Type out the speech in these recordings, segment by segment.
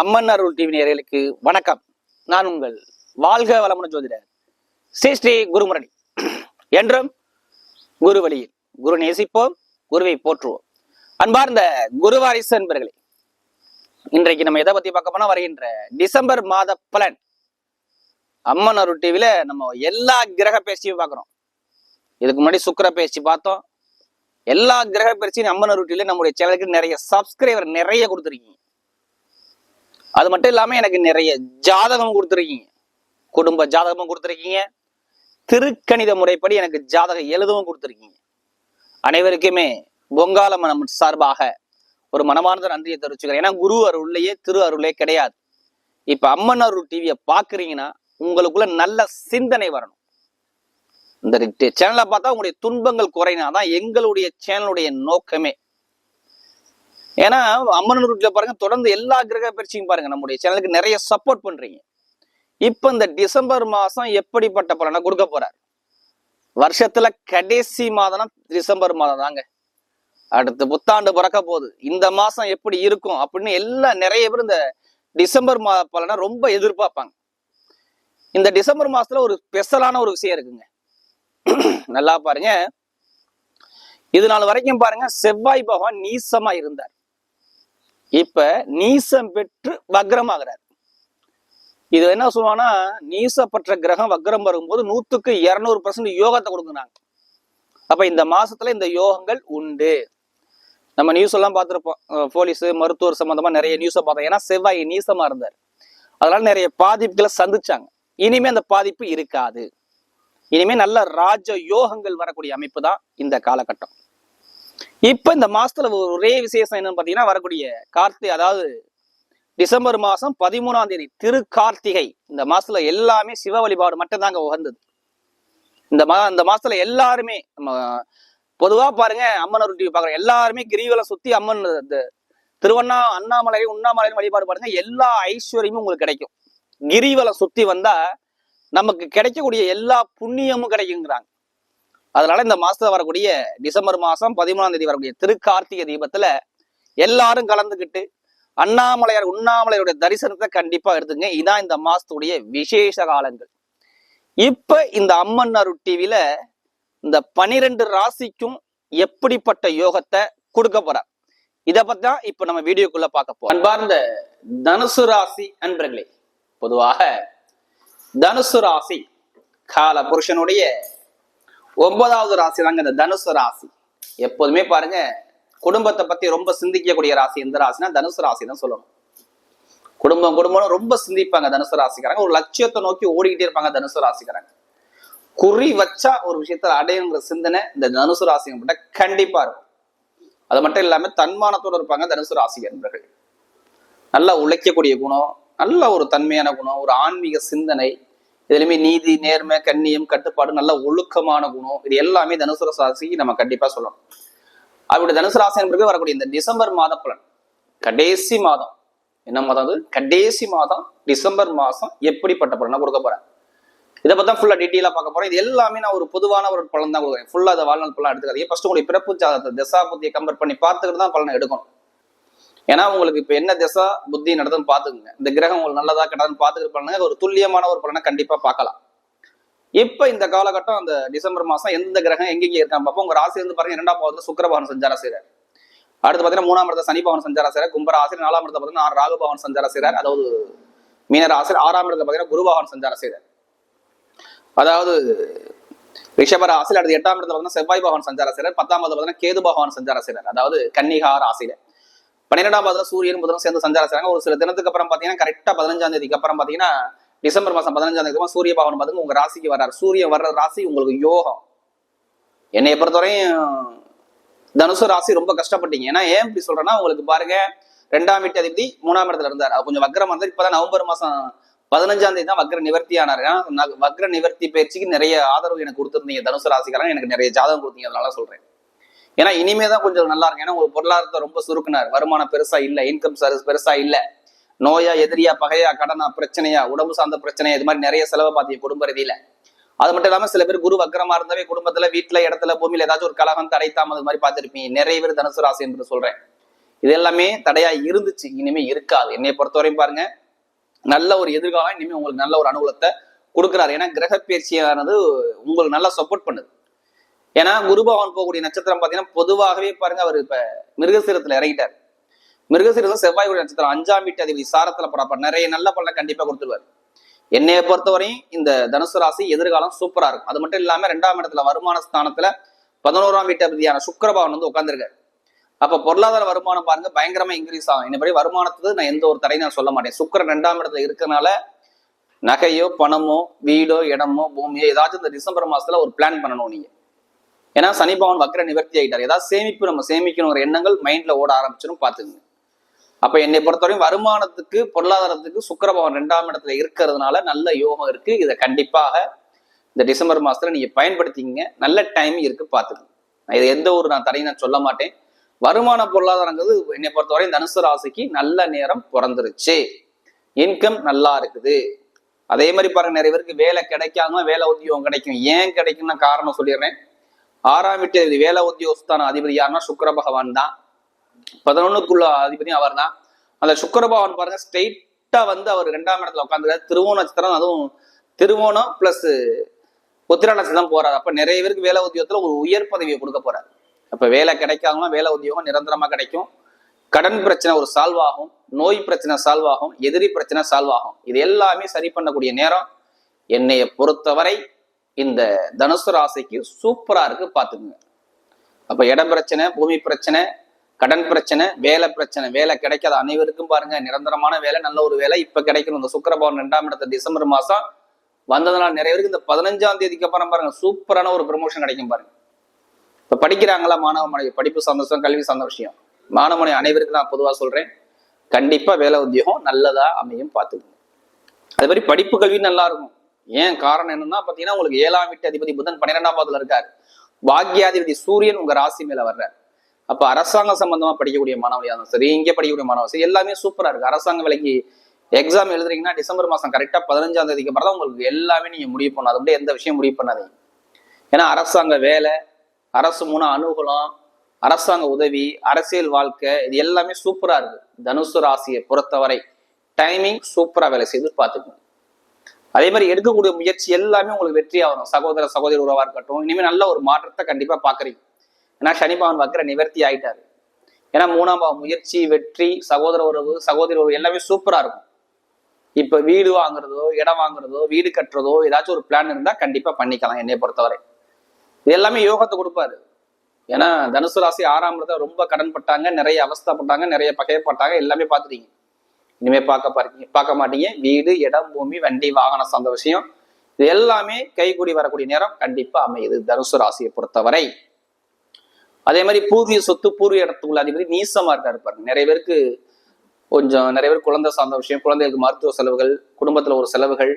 அம்மன் அருள் TV நேர்களுக்கு வணக்கம். நான் உங்கள் வாழ்க வளமுடன் ஜோதிடர் ஸ்ரீ ஸ்ரீ குருமுரளி. என்றும் குரு வழியில் குரு நேசிப்போம் குருவை போற்றுவோம். அன்பார்ந்த குருவாரிசு அன்பர்களே இன்றைக்கு நம்ம எதை பத்தி பார்க்க போனா வருகின்ற டிசம்பர் மாத பலன். அம்மன் அருள் டிவியில நம்ம எல்லா கிரக பேச்சியும் பார்க்குறோம். இதுக்கு முன்னாடி சுக்கிர பேச்சு பார்த்தோம். எல்லா கிரக பயிற்சியும் அம்மன் அருள் நம்முடைய சேனலுக்கு நிறைய சப்ஸ்கிரைபர் நிறைய கொடுத்துருக்கீங்க. அது மட்டும் இல்லாமல் எனக்கு நிறைய ஜாதகம் கொடுத்துருக்கீங்க. குடும்ப ஜாதகமும் கொடுத்துருக்கீங்க. திருக்கணித முறைப்படி எனக்கு ஜாதகம் எழுதவும் கொடுத்துருக்கீங்க. அனைவருக்குமே பொங்கால மனம் சார்பாக ஒரு மனமார்ந்த நன்றியை தெரிவிச்சுக்கிறேன். ஏன்னா குரு அருள்லையே திரு அருளே கிடையாது. இப்ப அம்மன் அருள் டிவியை பாக்குறீங்கன்னா உங்களுக்குள்ள நல்ல சிந்தனை வரணும். இந்த சேனலை பார்த்தா உங்களுடைய துன்பங்கள் குறையினாதான் எங்களுடைய சேனலுடைய நோக்கமே ஏன்னா அம்மன் ரூட்ல பாருங்க தொடர்ந்து எல்லா கிரக பயிற்சியும் பாருங்க நம்முடைய சேனலுக்கு நிறைய சப்போர்ட் பண்றீங்க. இப்ப இந்த டிசம்பர் மாசம் எப்படிப்பட்ட பலனை கொடுக்க போறார்? வருஷத்துல கடைசி மாதம் டிசம்பர் மாதம் தாங்க. அடுத்து புத்தாண்டு பிறக்க போகுது. இந்த மாசம் எப்படி இருக்கும் அப்படின்னு எல்லாம் நிறைய பேர் இந்த டிசம்பர் மாத பலனை ரொம்ப எதிர்பார்ப்பாங்க. இந்த டிசம்பர் மாசத்துல ஒரு ஸ்பெஷலான ஒரு விஷயம் இருக்குங்க. நல்லா பாருங்க. இது நாள் வரைக்கும் பாருங்க செவ்வாய் பகவான் நீசமா இருந்தார். இப்ப நீசம் பெற்று வக்ரமாகிறார். இது என்ன சொல்லுவாங்கன்னா நீசப்பற்ற கிரகம் வக்ரம் வரும்போது நூத்துக்கு இருநூறு பர்சன்ட் யோகத்தை கொடுக்குறாங்க. அப்ப இந்த மாசத்துல இந்த யோகங்கள் உண்டு. நம்ம நியூஸ் எல்லாம் பார்த்துருப்போம். போலீஸ் மருத்துவர் சம்பந்தமா நிறைய நியூஸை பார்த்தோம். ஏன்னா செவ்வாய் நீசமா இருந்தார். அதனால நிறைய பாதிப்புகளை சந்திச்சாங்க. இனிமே அந்த பாதிப்பு இருக்காது. இனிமே நல்ல ராஜ யோகங்கள் வரக்கூடிய அமைப்பு தான் இந்த காலகட்டம். இப்ப இந்த மாசத்துல ஒரே விசேஷம் என்னன்னு பாத்தீங்கன்னா வரக்கூடிய கார்த்திகை அதாவது டிசம்பர் மாசம் பதிமூணாம் தேதி திரு கார்த்திகை இந்த மாசத்துல எல்லாமே சிவ வழிபாடு மட்டும்தாங்க உகந்தது. இந்த மா இந்த மாசத்துல எல்லாருமே நம்ம பொதுவா பாருங்க அம்மன் அருள் டிவி பாக்குறோம் எல்லாருமே கிரிவலம் சுத்தி அம்மன் இந்த திருவண்ணா அண்ணாமலை உண்ணாமலை வழிபாடு பாருங்க எல்லா ஐஸ்வர்யமும் உங்களுக்கு கிடைக்கும். கிரிவலம் சுத்தி வந்தா நமக்கு கிடைக்கக்கூடிய எல்லா புண்ணியமும் கிடைக்குங்கிறாங்க. அதனால இந்த மாசத்துல வரக்கூடிய டிசம்பர் மாசம் பதிமூணாம் தேதி வரக்கூடிய திருக்கார்த்திகை தீபத்துல எல்லாரும் கலந்துக்கிட்டு அண்ணாமலையார் உண்ணாமலையோட தரிசனத்தை கண்டிப்பா எடுத்துங்க. இதான் இந்த மாசத்துடைய விசேஷ காலங்கள். இப்ப இந்த அம்மன் அருள் டிவில இந்த பனிரெண்டு ராசிக்கும் எப்படிப்பட்ட யோகத்தை கொடுக்க போறார் இத பத்தி தான் இப்ப நம்ம வீடியோக்குள்ள பார்க்க போறோம். அன்பார்ந்த தனுசு ராசி அன்பர்களே பொதுவாக தனுசு ராசி கால புருஷனுடைய ஒன்பதாவது ராசி தாங்க இந்த தனுசு ராசி. எப்போதுமே பாருங்க குடும்பத்தை பத்தி ரொம்ப சிந்திக்கக்கூடிய ராசி எந்த ராசினா தனுசு ராசி தான் சொல்லணும். குடும்பம் குடும்பம் ரொம்ப சிந்திப்பாங்க தனுசு ராசிக்காரங்க. ஒரு லட்சியத்தை நோக்கி ஓடிக்கிட்டே இருப்பாங்க தனுசு ராசிக்காரங்க. குறி வச்சா ஒரு விஷயத்த அடையுங்கிற சிந்தனை இந்த தனுசு ராசி கிட்ட கண்டிப்பா இருக்கும். அது மட்டும் இல்லாம தன்மானத்தோடு இருப்பாங்க தனுசு ராசி என்பர்கள். நல்லா உழைக்கக்கூடிய குணம் நல்ல ஒரு தன்மையான குணம் ஒரு ஆன்மீக சிந்தனை இதுலயுமே நீதி நேர்மை கண்ணியம் கட்டுப்பாடு நல்ல ஒழுக்கமான குணம் இது எல்லாமே தனுசு ராசிக்கு நம்ம கண்டிப்பா சொல்லணும். அவருடைய தனுசு ராசி என்பது வரக்கூடிய இந்த டிசம்பர் மாத பலன். கடைசி மாதம். என்ன மாதம் அது? கடைசி மாதம் டிசம்பர் மாதம் எப்படிப்பட்ட பலனை கொடுக்க போறேன். இதை பத்தி ஃபுல்லா டீட்டெயிலா பார்க்க போறேன். இது எல்லாமே நான் ஒரு பொதுவான ஒரு பலன் தான் கொடுக்குறேன். ஃபுல்லா அதை வாழ்நாள் பலன் எடுத்துக்காதீங்க. ஃபர்ஸ்ட் உங்களுடைய பிறப்பு ஜாதகத்தை திசா புத்தியை கம்பேர் பண்ணி பார்த்துக்கிட்டு தான் பலனை எடுக்கணும். ஏன்னா உங்களுக்கு இப்ப என்ன திசா புத்தி நடக்குதுன்னு பார்த்துக்குங்க. இந்த கிரகம் உங்களுக்கு நல்லதா கெட்டதுன்னு பாத்துக்கிட்டு பண்ணுங்க ஒரு துல்லியமான ஒரு பலனை கண்டிப்பா பார்க்கலாம். இப்ப இந்த காலகட்டம் அந்த டிசம்பர் மாசம் எந்த கிரகம் எங்கெங்க இருக்கான் பார்ப்போம். உங்க ராசி இருந்து பாருங்க இரண்டாம் பாவத்துல சுக்கரபவன் சஞ்சாரம் செய்யறாரு அடுத்து பாத்தீங்கன்னா மூணாம் இடத்த சனி பவன் சஞ்சாரம் செய்யறாரு கும்பராசி நாலாம் இடத்த பாத்தீங்கன்னா ராகு பவன் சஞ்சாரம் செய்யறாரு அதாவது மீனராசி ஆறாம் இடத்துல பாத்தீங்கன்னா குரு பகவான் சஞ்சாரம் செய்யறாரு அதாவது ரிஷபராசியில் அடுத்து எட்டாம் இடத்துல பாத்தீங்கன்னா செவ்வாய் பகவான் சஞ்சாரம் செய்யறாரு பத்தாம் இடத்துல பாத்தீங்கன்னா கேது பகவான் சஞ்சாரம் செய்யறாரு அதாவது கன்னிகா ராசியில. பன்னிரெண்டாம் பாதத்துல சூரியன் புதனும் சேர்ந்து சஞ்சாரம் செய்றாங்க. ஒரு சில தினத்துக்கு அப்புறம் பாத்தீங்கன்னா கரெக்டா பதினஞ்சாம் தேதிக்கு அப்புறம் பாத்தீங்கன்னா டிசம்பர் மாசம் பதினஞ்சாம் தேதி சூரிய பகவான் பாத்தீங்கன்னா உங்க ராசிக்கு வர்றாரு. சூரியன் வர்ற ராசி உங்களுக்கு யோகம். என்னை பொறுத்தவரையும் தனுசு ராசி ரொம்ப கஷ்டப்பட்டீங்க. ஏன்னா ஏன் இப்படி சொல்றேன்னா உங்களுக்கு பாருங்க ரெண்டாம் வீட்டு அதிபதி மூணாம் இடத்துல இருந்தார். அவர் கொஞ்சம் வக்ரம் வந்து இப்பதான் நவம்பர் மாசம் பதினஞ்சாம் தேதி தான் வக்ர நிவர்த்தி ஆனார். நான் வக்ர நிவர்த்தி பயிற்சிக்கு நிறைய ஆதரவு எனக்கு கொடுத்துருந்தீங்க தனுசு ராசிக்காரங்க. எனக்கு நிறைய ஜாதகம் கொடுத்தீங்க அதனால சொல்றேன். ஏன்னா இனிமே தான் கொஞ்சம் நல்லா இருக்கும். ஏன்னா உங்களுக்கு பொருளாதாரத்தை ரொம்ப சுருக்குனார். வருமானம் பெருசா இல்லை இன்கம் சர்வீஸ் பெருசா இல்லை. நோயா எதிரியா பகையா கடனா பிரச்சனையா உடம்பு சார்ந்த பிரச்சனையா இது மாதிரி நிறைய செலவை பார்த்தீங்க குடும்ப ரீதியில. அது மட்டும் இல்லாம சில பேர் குரு வக்கரமா இருந்தாவே குடும்பத்துல வீட்டுல இடத்துல பூமியில ஏதாச்சும் ஒரு கலகம் தடைத்தாம அது மாதிரி பார்த்திருப்பீங்க. நிறைய பேர் தனுசு ராசி என்று சொல்றேன். இது எல்லாமே தடையா இருந்துச்சு. இனிமே இருக்காது. என்னை பொறுத்தவரையும் பாருங்க. நல்ல ஒரு எதிர்காலம் இனிமே உங்களுக்கு நல்ல ஒரு அனுகூலத்தை கொடுக்குறாரு. ஏன்னா கிரக பயிற்சியானது உங்களுக்கு நல்லா சப்போர்ட் பண்ணுது. ஏன்னா குரு பகவான் போகக்கூடிய நட்சத்திரம் பார்த்தீங்கன்னா பொதுவாகவே பாருங்க அவர் இப்ப மிருகசீரத்துல இறங்கிட்டார். மிருகசீரத்தில் செவ்வாயுடைய நட்சத்திரம் அஞ்சாம் வீட்டு அதிபதி சாரத்துல பரப்ப நிறைய நல்ல பலனை கண்டிப்பா கொடுத்துருவார். என்னைய பொறுத்தவரையும் இந்த தனுசு ராசி எதிர்காலம் சூப்பரா இருக்கும். அது மட்டும் இல்லாம ரெண்டாம் இடத்துல வருமான ஸ்தானத்துல பதினோராம் வீட்டு அதிபதியான சுக்கிரபவன் வந்து உட்காந்துருக்காரு அப்ப பொருளாதார வருமானம் பாருங்க பயங்கரமா இன்க்ரீஸ் ஆகும். என்னபடி வருமானத்துக்கு நான் எந்த ஒரு தடையும் நான் சொல்ல மாட்டேன். சுக்கிரன் ரெண்டாம் இடத்துல இருக்கறனால நகையோ பணமோ வீடோ இடமோ பூமியோ ஏதாச்சும் இந்த டிசம்பர் மாசத்துல ஒரு பிளான் பண்ணணும் நீங்க. ஏன்னா சனி பகவான் வக்கர நிவர்த்தி ஆகிட்டார் ஏதாவது சேமிப்பு நம்ம சேமிக்கணுங்கிற எண்ணங்கள் மைண்ட்ல ஓட ஆரம்பிச்சிடும் பார்த்துக்குங்க அப்ப என்னை பொறுத்தவரையும் வருமானத்துக்கு பொருளாதாரத்துக்கு சுக்கிரபவன் ரெண்டாம் இடத்துல இருக்கிறதுனால நல்ல யோகம் இருக்கு. இதை கண்டிப்பாக இந்த டிசம்பர் மாசத்துல நீங்க பயன்படுத்திக்கிங்க. நல்ல டைம் இருக்கு பாத்துக்கங்க நான் இதை எந்த ஒரு நான் தடையும் நான் சொல்ல மாட்டேன். வருமான பொருளாதாரங்கிறது என்னை பொறுத்தவரையும் தனுசு ராசிக்கு நல்ல நேரம் பிறந்துருச்சு. இன்கம் நல்லா இருக்குது. அதே மாதிரி பாருங்க நிறைய பேருக்கு வேலை கிடைக்காம வேலை உத்தியோகம் கிடைக்கும். ஏன் கிடைக்கும்னு நான் காரணம் சொல்லிடுறேன். ஆறாம் வீட்டு அதிபதி வேலை உத்தியோகஸ்தான அதிபதி யாருன்னா சுக்கர பகவான் தான். பதினொன்னுக்குள்ள அதிபதியும் அவர் தான் அந்த சுக்கர பகவான் பாருங்க ஸ்ட்ரெயிட்டா வந்து அவர் ரெண்டாம் இடத்துல உட்காந்துருக்காரு திருவோண நட்சத்திரம் அதுவும் திருவோணம் பிளஸ் உத்திர நட்சத்திரம் போறாரு. அப்ப நிறைய பேருக்கு வேலை உத்தியோகத்துல ஒரு உயர் பதவியை கொடுக்க போறாரு. அப்ப வேலை கிடைக்காம வேலை உத்தியோகம் நிரந்தரமா கிடைக்கும். கடன் பிரச்சனை ஒரு சால்வ் ஆகும். நோய் பிரச்சனை சால்வ் ஆகும். எதிரி பிரச்சனை சால்வ் ஆகும். இது எல்லாமே சரி பண்ணக்கூடிய நேரம். என்னைய பொறுத்தவரை இந்த தனுசு ராசிக்கு சூப்பரா இருக்கு பாத்துக்கோங்க அப்ப இடம் பிரச்சனை பூமி பிரச்சனை கடன் பிரச்சனை வேலை பிரச்சனை வேலை கிடைக்காத அனைவருக்கும் பாருங்க நிரந்தரமான வேலை நல்ல ஒரு வேலை. இப்ப கிடைக்கணும். இந்த சுக்கரபவன் ரெண்டாம் இடத்த டிசம்பர் மாசம் வந்ததுனால நிறைய பேருக்கு இந்த பதினஞ்சாம் தேதிக்கு அப்புறம் பாருங்க சூப்பரான ஒரு ப்ரமோஷன் கிடைக்கும் பாருங்க. இப்ப படிக்கிறாங்களா? மாணவ மாணவி படிப்பு சந்தோஷம் கல்வி சார்ந்த விஷயம். மாணவ மாணவி அனைவருக்கும் நான் பொதுவா சொல்றேன் கண்டிப்பா வேலை உத்தியோகம் நல்லதா அமையும் பார்த்துக்கணும் அதே மாதிரி படிப்பு கல்வி நல்லா இருக்கும். ஏன் காரணம் என்னன்னா பாத்தீங்கன்னா உங்களுக்கு ஏழாம் வீட்டு அதிபதி புதன் பன்னிரெண்டாம் பாதத்துல இருக்காரு. பாக்யாதிபதி சூரியன் உங்க ராசி மேல வர்றார். அப்ப அரசாங்க சம்பந்தமா படிக்கக்கூடிய மாணவர்களா இருந்தாலும் சரி இங்கே படிக்கக்கூடிய மாணவர் சரி எல்லாமே சூப்பரா இருக்கு. அரசாங்க வேலைக்கு எக்ஸாம் எழுதுறீங்கன்னா டிசம்பர் மாசம் கரெக்டா பதினஞ்சாம் தேதிக்கு அப்புறம் தான் உங்களுக்கு எல்லாமே நீங்க முடிவு பண்ணணும். அது அப்படியே எந்த விஷயம் முடிவு பண்ணாதீங்க. ஏன்னா அரசாங்க வேலை அரசு மூணு அனுகூலம் அரசாங்க உதவி அரசியல் வாழ்க்கை இது எல்லாமே சூப்பரா இருக்கு. தனுசு ராசியை பொறுத்தவரை டைமிங் சூப்பரா வேலை செய்து பார்த்துக்கணும் அதே மாதிரி எடுக்கக்கூடிய முயற்சி எல்லாமே உங்களுக்கு வெற்றியாக வரும். சகோதர சகோதரி உறவா இருக்கட்டும். இனிமேல் நல்ல ஒரு மாற்றத்தை கண்டிப்பா பாக்குறீங்க. ஏன்னா சனிபவன் பகவான் வக்கர நிவர்த்தி ஆயிட்டாரு. ஏன்னா மூணாம் பாவம் முயற்சி வெற்றி சகோதர உறவு சகோதரி உறவு எல்லாமே சூப்பரா இருக்கும். இப்ப வீடு வாங்குறதோ இடம் வாங்குறதோ வீடு கட்டுறதோ ஏதாச்சும் ஒரு பிளான் இருந்தா கண்டிப்பா பண்ணிக்கலாம் என்னை பொறுத்தவரை. இது எல்லாமே யோகத்தை கொடுப்பாரு. ஏன்னா தனுசு ராசி ஆறாம் ரொம்ப கடன் பட்டாங்க நிறைய அவஸ்தைப்பட்டாங்க நிறைய பகையப்பட்டாங்க எல்லாமே பார்த்துட்டீங்க இனிமே பார்க்க பாருங்க பார்க்க மாட்டீங்க. வீடு இடம் பூமி வண்டி வாகனம் சார்ந்த விஷயம். இது எல்லாமே கைகூடி வரக்கூடிய நேரம் கண்டிப்பா அமையுது. தனுசு ராசியை பொறுத்தவரை. அதே மாதிரி பூர்வீக சொத்து பூர்வீக இடத்துக்குள்ள அதிபதி நீசமா இருக்காரு பாருங்க. நிறைய பேருக்கு கொஞ்சம் நிறைய பேர் குழந்தை சார்ந்த விஷயம் குழந்தைகளுக்கு மருத்துவ செலவுகள் குடும்பத்துல ஒரு செலவுகள்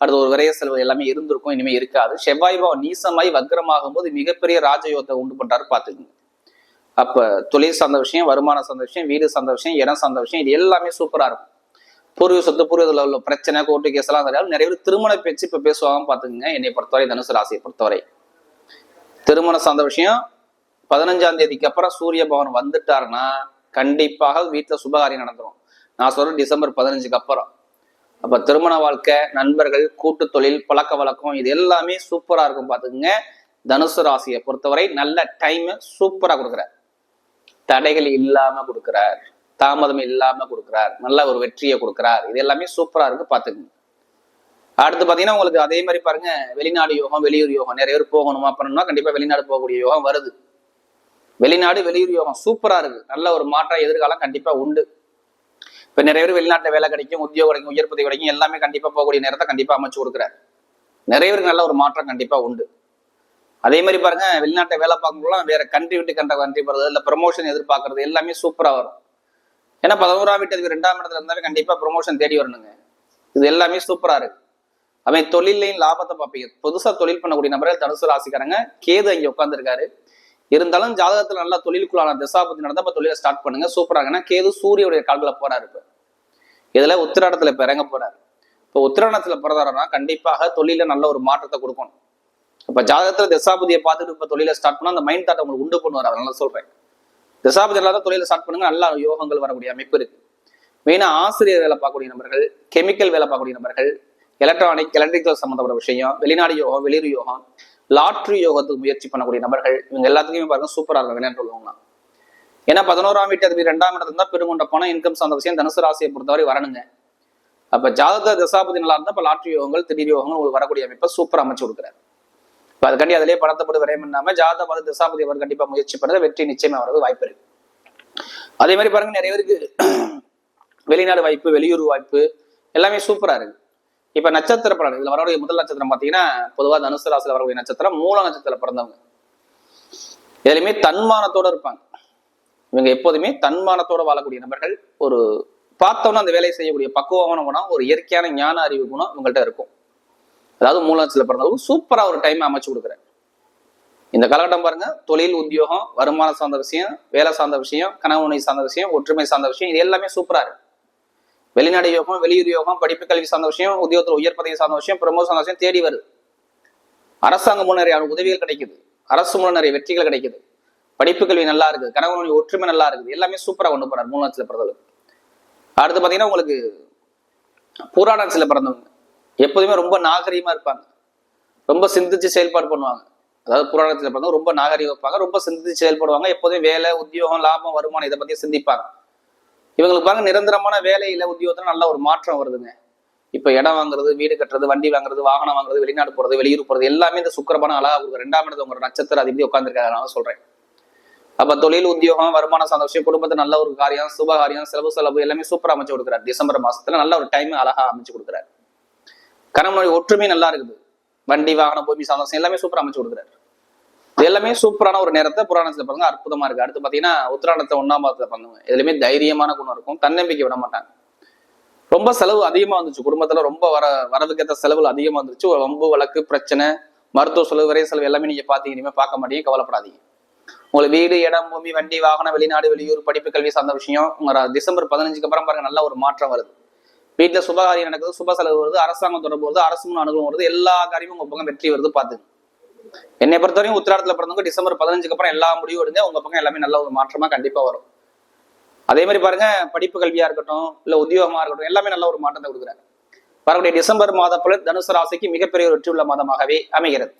அடுத்து ஒரு விரைய செலவு எல்லாமே இருந்திருக்கும் இனிமே இருக்காது. செவ்வாய் பாவம் நீசமாய் வக்ரமாகும் போது மிகப்பெரிய ராஜயோகத்தை உண்டு பண்றாரு பாத்துக்கோங்க. அப்ப தொழில் சார்ந்த விஷயம் வருமானம் சார்ந்த விஷயம் வீடு சார்ந்த விஷயம் இடம் சார்ந்த விஷயம் இது எல்லாமே சூப்பரா இருக்கும். பூர்வீக சொத்து பூர்வீகத்தில் உள்ள பிரச்சனை கோர்ட்டு கேஸ் எல்லாம் தெரியாது நிறைய பேர் திருமண பேச்சு இப்ப பேசுவாங்க பாத்துக்கோங்க என்னை பொறுத்தவரை தனுசு ராசியை பொறுத்தவரை. திருமணம் சார்ந்த விஷயம் பதினஞ்சாம் தேதிக்கு அப்புறம் சூரிய பவன் வந்துட்டாருன்னா கண்டிப்பாக வீட்டுல சுபகாரியம் நடந்துடும் நான் சொல்றேன் டிசம்பர் பதினஞ்சுக்கு அப்புறம். அப்ப திருமண வாழ்க்கை நண்பர்கள் கூட்டு தொழில் பழக்க வழக்கம் இது எல்லாமே சூப்பரா இருக்கும் பாத்துக்கோங்க தனுசு ராசியை பொறுத்தவரை நல்ல டைம் சூப்பரா கொடுக்குறேன் தடைகள் இல்லாம கொடுக்குறார் தாமதம் இல்லாம கொடுக்குறார் நல்ல ஒரு வெற்றியை கொடுக்குறார். இது எல்லாமே சூப்பரா இருக்கு பாத்துக்கணும் அடுத்து பாத்தீங்கன்னா உங்களுக்கு அதே மாதிரி பாருங்க வெளிநாடு யோகம் வெளியூர் யோகம். நிறைய பேர் போகணுமா பண்ணணும்னா கண்டிப்பா வெளிநாடு போகக்கூடிய யோகம் வருது. வெளிநாடு வெளியூர் யோகம் சூப்பரா இருக்கு. நல்ல ஒரு மாற்றம் எதிர்காலம் கண்டிப்பா உண்டு. இப்ப நிறைய பேர் வெளிநாட்டுல வேலை கிடைக்கும் உத்தியோகம் கிடைக்கும் உயர் பதவி கிடைக்கும் எல்லாமே கண்டிப்பா போகக்கூடிய நேரத்தை கண்டிப்பா அமைச்சு கொடுக்குறாரு. நிறைய பேருக்கு நல்ல ஒரு மாற்றம் கண்டிப்பா உண்டு. அதே மாதிரி பாருங்க வெளிநாட்டை வேலை பார்க்கணும்லாம் வேற கண்ட்ரி விட்டு கண்ட கண்ட்ரி போறது இல்ல ப்ரமோஷன் எதிர்பார்க்கறது எல்லாமே சூப்பரா வரும். ஏன்னா பதினோராம் வீட்டு ரெண்டாம் இடத்துல இருந்தாலும் கண்டிப்பா ப்ரொமோஷன் தேடி வரணுங்க. இது எல்லாமே சூப்பரா இருக்கு. அவன் தொழிலையும் லாபத்தை பார்ப்பீங்க. புதுசா தொழில் பண்ணக்கூடிய நபர்கள் தனுசு ராசிக்காரங்க கேது இங்கே உட்காந்துருக்காரு இருந்தாலும் ஜாதகத்துல நல்லா தொழிலுக்குள்ளான திசாபத்தி நடந்தா இப்ப தொழிலை ஸ்டார்ட் பண்ணுங்க சூப்பராக ஏன்னா கேது சூரியனுடைய கால்களை போறாரு இப்ப. இதுல உத்திராடத்துல இப்ப இறங்க போறாரு. இப்போ உத்திராடத்துல பிறந்தாருன்னா கண்டிப்பாக தொழில நல்ல ஒரு மாற்றத்தை கொடுக்கணும். இப்ப ஜாதகத்துல திசாபதியை பார்த்துட்டு இப்ப தொழிலை ஸ்டார்ட் பண்ணா அந்த மைண்ட் தாட் உங்களுக்கு உண்டு பண்ணுவார். அதனால சொல்றேன். தசாபதி இல்லாத தொழிலை ஸ்டார்ட் பண்ணுங்க. நல்லா யோகங்கள் வரக்கூடிய அமைப்பு இருக்கு. மெயினா ஆசிரியர் வேலை பார்க்கக்கூடிய நபர்கள் கெமிக்கல் வேலை பார்க்கக்கூடிய நபர்கள் எலக்ட்ரானிக் எலக்ட்ரிக்கல் சம்மந்தப்பட்ட விஷயம் வெளிநாடு யோகம் வெளியூர் யோகம் லாட்ரி யோகத்துக்கு முயற்சி பண்ணக்கூடிய நபர்கள் இவங்க எல்லாத்துக்குமே பாருங்க சூப்பராக இருக்கும் விளையாட்டு ஏன்னா பதினோராம் வீட்டு அதிபதி ரெண்டாம் இடத்துல தான் பெருங்கொண்ட பணம் இன்கம் சார்ந்த விஷயம் தனுசு ராசியை பொறுத்தவரை வரணுங்க. அப்ப ஜாதக தசாபதி நல்லா இருந்தால் இப்போ லாட்ரி யோகங்கள் திடீர் யோகங்கள் உங்களுக்கு வரக்கூடிய அமைப்பை சூப்பராக அமைச்சு கொடுக்குறாரு. இப்போ அதுக்காண்டி அதிலே பணத்தை போட்டு விரயம் இல்லாம ஜாதக பாத தசாபதி அவர் கண்டிப்பாக முயற்சி பண்ணுறது வெற்றி நிச்சயமாக வரது வாய்ப்பு இருக்கு. அதே மாதிரி பாருங்க நிறைய பேருக்கு வெளிநாடு வாய்ப்பு வெளியூர் வாய்ப்பு எல்லாமே சூப்பரா இருக்கு. இப்ப நட்சத்திர பலன் இதில் வரக்கூடிய முதல் நட்சத்திரம் பார்த்தீங்கன்னா பொதுவாக தனுசு ராசியில் வரக்கூடிய நட்சத்திரம் மூல நட்சத்திரம் பிறந்தவங்க. எதுலையுமே தன்மானத்தோட இருப்பாங்க. இவங்க எப்போதுமே தன்மானத்தோட வாழக்கூடிய நபர்கள் ஒரு பார்த்தோன்னா அந்த வேலையை செய்யக்கூடிய பக்குவமான குணம் ஒரு இயற்கையான ஞான அறிவு குணம் இவங்கள்ட்ட இருக்கும். அதாவது மூலாட்சியில் பிறந்த பிறந்தவங்க சூப்பரா ஒரு டைம் அமைச்சு கொடுக்குறேன். இந்த காலகட்டம் பாருங்க தொழில் உத்தியோகம் வருமானம் சார்ந்த விஷயம் வேலை சார்ந்த விஷயம் கனவுணை சார்ந்த விஷயம் ஒற்றுமை சார்ந்த விஷயம் இது எல்லாமே சூப்பரா இருக்கு. வெளிநாடு யோகம் வெளியூர் யோகம் படிப்பு கல்வி சார்ந்த விஷயம் உத்தியோகத்தில் உயர் பதவி சார்ந்த விஷயம் பிரமோ சார்ந்த விஷயம் தேடி வருது. அரசாங்கம் மூலம் நிறைய உதவிகள் கிடைக்குது? அரசு மூலம் நிறைய வெற்றிகள் கிடைக்குது. படிப்பு கல்வி நல்லா இருக்குது கணவனுடைய ஒற்றுமை நல்லா இருக்குது எல்லாமே சூப்பராக கொண்டு போறார் மூணு லட்சத்துல பிறந்தவங்க அடுத்து பார்த்தீங்கன்னா உங்களுக்கு புராணத்துல பிறந்தவங்க. எப்போதுமே ரொம்ப நாகரீகமா இருப்பாங்க. ரொம்ப சிந்திச்சு செயல்பாடு பண்ணுவாங்க. அதாவது புராணத்தில் பிறந்தவங்க ரொம்ப நாகரீகம் இருப்பாங்க ரொம்ப சிந்திச்சு செயல்படுவாங்க. எப்போதுமே வேலை உத்தியோகம் லாபம் வருமானம் இதை பத்தி சிந்திப்பாங்க. இவங்களுக்கு பாருங்க நிரந்தரமான வேலையில உத்தியோகத்துல நல்ல ஒரு மாற்றம் வருதுங்க. இப்ப இடம் வாங்குறது வீடு கட்டுறது வண்டி வாங்குறது வாகனம் வாங்குறது வெளிநாடு போறது வெளியூர் போறது எல்லாமே இந்த சுக்கரபான அழகா கொடுக்குற ரெண்டாம் இடத்து உங்களோட நட்சத்திரம் அதிபதி உட்காந்துருக்காங்க நான் சொல்றேன். அப்ப தொழில் உத்தியோகம் வருமான சந்தோஷம் குடும்பத்தை நல்ல ஒரு காரியம் சுப காரியம் செலவு செலவு எல்லாமே சூப்பராக அமைச்சு கொடுக்குறாரு. டிசம்பர் மாசத்துல நல்ல ஒரு டைம் அழகா அமைச்சு கொடுக்குறாரு. கணவனுடைய ஒற்றுமை நல்லா இருக்குது. வண்டி வாகனம் பூமி சந்தோஷம் எல்லாமே சூப்பரா அமைச்சு கொடுக்குறாரு. எல்லாமே சூப்பரான ஒரு நேரத்தை புராணத்துல பாருங்க அற்புதமா இருக்கு. அடுத்து பாத்தீங்கன்னா உத்திராணத்தை ஒன்னாம் பாதத்துல பண்ணுவேன் எதுலையுமே தைரியமான குணம் இருக்கும். தன்னம்பிக்கை விட மாட்டாங்க. ரொம்ப செலவு அதிகமா வந்துச்சு. குடும்பத்துல ரொம்ப வர வரவுக்கேற்ற செலவு அதிகமா வந்துருச்சு. வம்பு வழக்கு பிரச்சனை மருத்துவ செலவு விரை செலவு எல்லாமே நீங்க பாத்தீங்க. இனிமே பார்க்க மாட்டீங்க. கவலைப்படாதீங்க. உங்களுக்கு வீடு இடம் பூமி வண்டி வாகனம் வெளிநாடு வெளியூர் படிப்பு கல்வி சார்ந்த விஷயம். உங்க டிசம்பர் பதினஞ்சுக்கு அப்புறம் பாருங்க நல்ல ஒரு மாற்றம் வருது. வீட்டில் சுபகாரியம் நடக்குது சுப செலவு வருது அரசாங்கம் தொடர்பு வருது அரசு அனுகூலம் வருது எல்லா காரியமும் உங்க பக்கம் வெற்றி வருது பார்த்துங்க. என்னை பொறுத்தவரையும் உத்திராடத்துல பிறந்தவங்க டிசம்பர் பதினஞ்சுக்கு அப்புறம் எல்லா முடிவும் எடுங்க உங்க பக்கம் எல்லாமே நல்ல ஒரு மாற்றமா கண்டிப்பா வரும். அதே மாதிரி பாருங்க படிப்பு கல்வியா இருக்கட்டும் இல்ல உத்தியோகமா இருக்கட்டும் எல்லாமே நல்ல ஒரு மாற்றத்தை கொடுக்குறாங்க. வரக்கூடிய டிசம்பர் மாத பலன் தனுசு ராசிக்கு மிகப்பெரிய ஒரு வெற்றி உள்ள மாதமாகவே அமைகிறது.